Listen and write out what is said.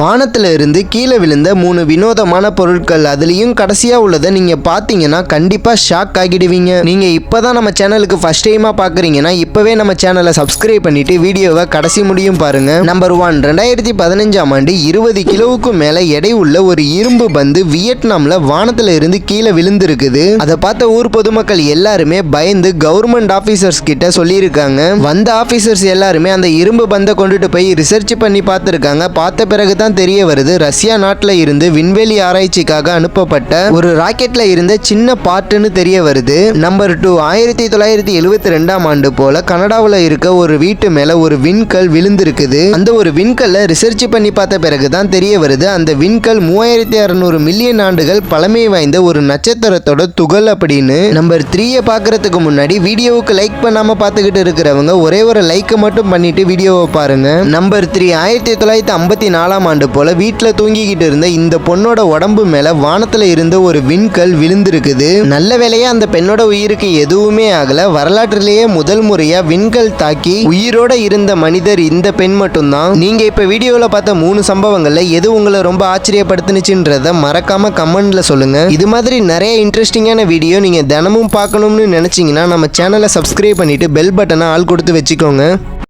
வானத்தில் இருந்து கீழே விழுந்த மூணு வினோதமான பொருட்கள். அதுலேயும் கடைசியாக உள்ளதை நீங்கள் பார்த்தீங்கன்னா கண்டிப்பாக ஷாக் ஆகிடுவீங்க. நீங்கள் இப்போ தான் நம்ம சேனலுக்கு ஃபர்ஸ்ட் டைமாக பார்க்குறீங்கன்னா இப்போவே நம்ம சேனலை சப்ஸ்கிரைப் பண்ணிட்டு வீடியோவை கடைசி முடியும் பாருங்கள் நம்பர் ஒன் ரெண்டாயிரத்தி பதினஞ்சாம் ஆண்டு இருபது கிலோவுக்கும் மேலே எடை உள்ள ஒரு இரும்பு பந்து வியட்நாமில் வானத்தில் இருந்து கீழே விழுந்திருக்குது. அதை பார்த்த ஊர் பொதுமக்கள் எல்லாருமே பயந்து கவர்மெண்ட் ஆஃபீஸர்ஸ் கிட்ட சொல்லியிருக்காங்க. வந்த ஆஃபீஸர்ஸ் எல்லாருமே அந்த இரும்பு பந்தை கொண்டுட்டு போய் ரிசர்ச் பண்ணி பார்த்துருக்காங்க. பார்த்த பிறகு தான் தெரிய வருது. ரஷ்யா நாட்டில் இருந்து விண்வெளி ஆராய்ச்சிக்காக அனுப்பப்பட்ட ஒரு ராக்கெட்ல இருந்த சின்ன பார்ட்டுன்னு தெரிய வருது. நம்பர் டூ ஆயிரத்தி தொள்ளாயிரத்தி எழுவத்தி ரெண்டாம் ஆண்டு போல கனடாவில் இருக்க ஒரு வீட்டு மேல ஒரு விண்கல் விழுந்திருக்குது. அந்த ஒரு விண்கல்ல ரிசர்ச் பண்ணி பார்த்த பிறகு தான் தெரிய வருது. அந்த விண்கல் மூவாயிரத்தி அறுநூறு மில்லியன் ஆண்டுகள் பழமை வாய்ந்த ஒரு நட்சத்திரத்தோட துகள் அப்படின்னு. நம்பர் த்ரீயை பார்க்கறதுக்கு முன்னாடி வீடியோவுக்கு லைக் பண்ணாம பார்த்துக்கிட்டு இருக்கிறவங்க ஒரே ஒரு லைக்கை மட்டும் பண்ணிட்டு வீடியோவை பாருங்க. நம்பர் த்ரீ ஆயிரத்தி தொள்ளாயிரத்தி ஐம்பத்தி நாலாம் ஆண்டு போல வீட்டில் தூங்கிக்கிட்டு இருந்த இந்த பொண்ணோட உடம்பு மேலே வானத்தில் இருந்த ஒரு விண்கல் விழுந்திருக்குது. நல்ல வேலையாக அந்த பெண்ணோட உயிருக்கு எதுவுமே ஆகல. வரலாற்றிலேயே முதல் முறையாக விண்கல் தாக்கி உயிரோட இருந்த மனிதர் இந்த பெண் மட்டும்தான். நீங்கள் இப்போ வீடியோவில் பார்த்த மூணு சம்பவங்களில் எது உங்களை ரொம்ப ஆச்சரியப்படுத்துனுச்சுன்றதை மறக்காமல் கமெண்டில் சொல்லுங்கள் இது மாதிரி நிறைய இன்ட்ரெஸ்டிங்கான வீடியோ நீங்கள் தினமும் பார்க்கணும்னு நினச்சிங்கன்னா நம்ம சேனலை சப்ஸ்கிரைப் பண்ணிட்டு பெல் பட்டனை ஆள் கொடுத்து வச்சுக்கோங்க.